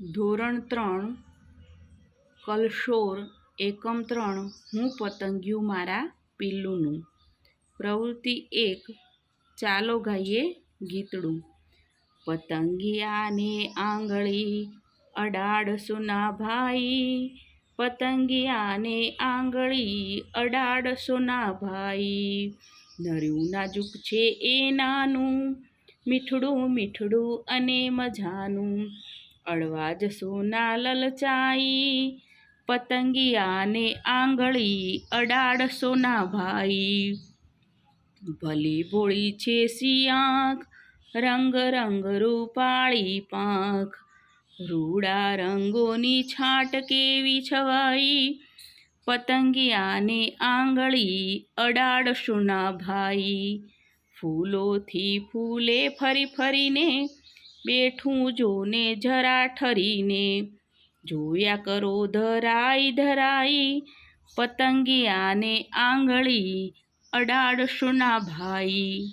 ધોરણ ત્રણ, કલશોર, એકમ ત્રણ, હું પતંગિયું મારા પિલ્લુનું. પ્રવૃત્તિ એક, ચાલો ગાઈએ ગીતડું. પતંગિયાને આંગળી અડાડશો ના ભાઈ, પતંગિયાને આંગળી અડાડશો ના ભાઈ. નર્યું નાજુક છે એ નાનું, મીઠડું મીઠડું અને મજાનું. અડવા સોના લલચાઈ. પતંગિયાને આંગળી અડાડ સોના ભાઈ. ભલી ભોળી છે સિયાંક રંગ રંગ રૂપાળી પાંખ. રૂડા રંગોની છાંટ કેવી છવાઈ? પતંગિયાને આંગળી અડાડ સોના ભાઈ. ફૂલોથી ફૂલે ફરી ફરીને બેઠું જોને જરા ઠરીને. જોયા કરો ધરાઈ ધરાઈ પતંગિયાને આંગળી અડાડશો ભાઈ.